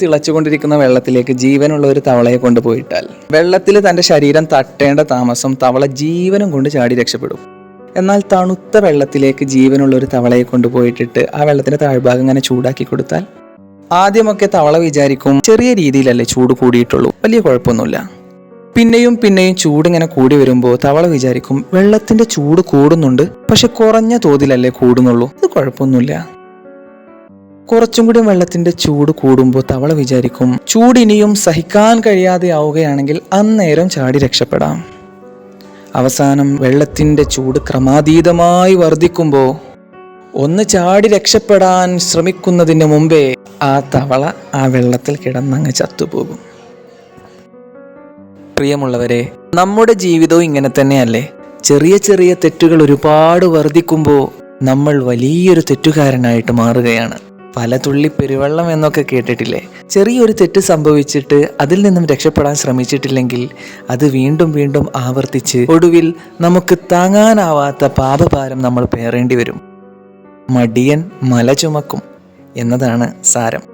തിളച്ചുകൊണ്ടിരിക്കുന്ന വെള്ളത്തിലേക്ക് ജീവനുള്ള ഒരു തവളയെ കൊണ്ടുപോയിട്ടാൽ. വെള്ളത്തിൽ തന്റെ ശരീരം തട്ടേണ്ട താമസം തവള ജീവനും കൊണ്ട് ചാടി രക്ഷപ്പെടും. എന്നാൽ തണുത്ത വെള്ളത്തിലേക്ക് ജീവനുള്ള ഒരു തവളയെ കൊണ്ടുപോയിട്ടിട്ട് ആ വെള്ളത്തിന്റെ താഴ്ഭാഗം ഇങ്ങനെ ചൂടാക്കി കൊടുത്താൽ ആദ്യമൊക്കെ തവള വിചാരിക്കും ചെറിയ രീതിയിലല്ലേ ചൂട് കൂടിയിട്ടുള്ളൂ വലിയ കുഴപ്പമൊന്നുമില്ല. പിന്നെയും പിന്നെയും ചൂട് ഇങ്ങനെ കൂടി വരുമ്പോൾ തവള വിചാരിക്കും വെള്ളത്തിന്റെ ചൂട് കൂടുന്നുണ്ട് പക്ഷെ കുറഞ്ഞ തോതിലല്ലേ കൂടുന്നുള്ളൂ ഇത് കുഴപ്പമൊന്നുമില്ല. കുറച്ചും കൂടി വെള്ളത്തിന്റെ ചൂട് കൂടുമ്പോൾ തവള വിചാരിക്കും. ചൂട് ഇനിയും സഹിക്കാൻ കഴിയാതെ ആവുകയാണെങ്കിൽ അന്നേരം ചാടി രക്ഷപ്പെടാം. അവസാനം വെള്ളത്തിന്റെ ചൂട് ക്രമാതീതമായി വർദ്ധിക്കുമ്പോൾ ഒന്ന് ചാടി രക്ഷപ്പെടാൻ ശ്രമിക്കുന്നതിന് മുമ്പേ ആ തവള ആ വെള്ളത്തിൽ കിടന്നങ്ങ് ചത്തുപോകും. പ്രിയമുള്ളവരെ നമ്മുടെ ജീവിതവും ഇങ്ങനെ തന്നെയല്ലേ? ചെറിയ ചെറിയ തെറ്റുകൾ ഒരുപാട് വർദ്ധിക്കുമ്പോൾ നമ്മൾ വലിയൊരു തെറ്റുകാരനായിട്ട് മാറുകയാണ്. പല തുള്ളി പെരുവെള്ളം എന്നൊക്കെ കേട്ടിട്ടില്ലേ? ചെറിയൊരു തെറ്റ് സംഭവിച്ചിട്ട് അതിൽ നിന്നും രക്ഷപ്പെടാൻ ശ്രമിച്ചിട്ടില്ലെങ്കിൽ അത് വീണ്ടും വീണ്ടും ആവർത്തിച്ച് ഒടുവിൽ നമുക്ക് താങ്ങാനാവാത്ത പാപഭാരം നമ്മൾ പേറേണ്ടി വരും. മടിയൻ മല ചുമക്കും എന്നതാണ് സാരം.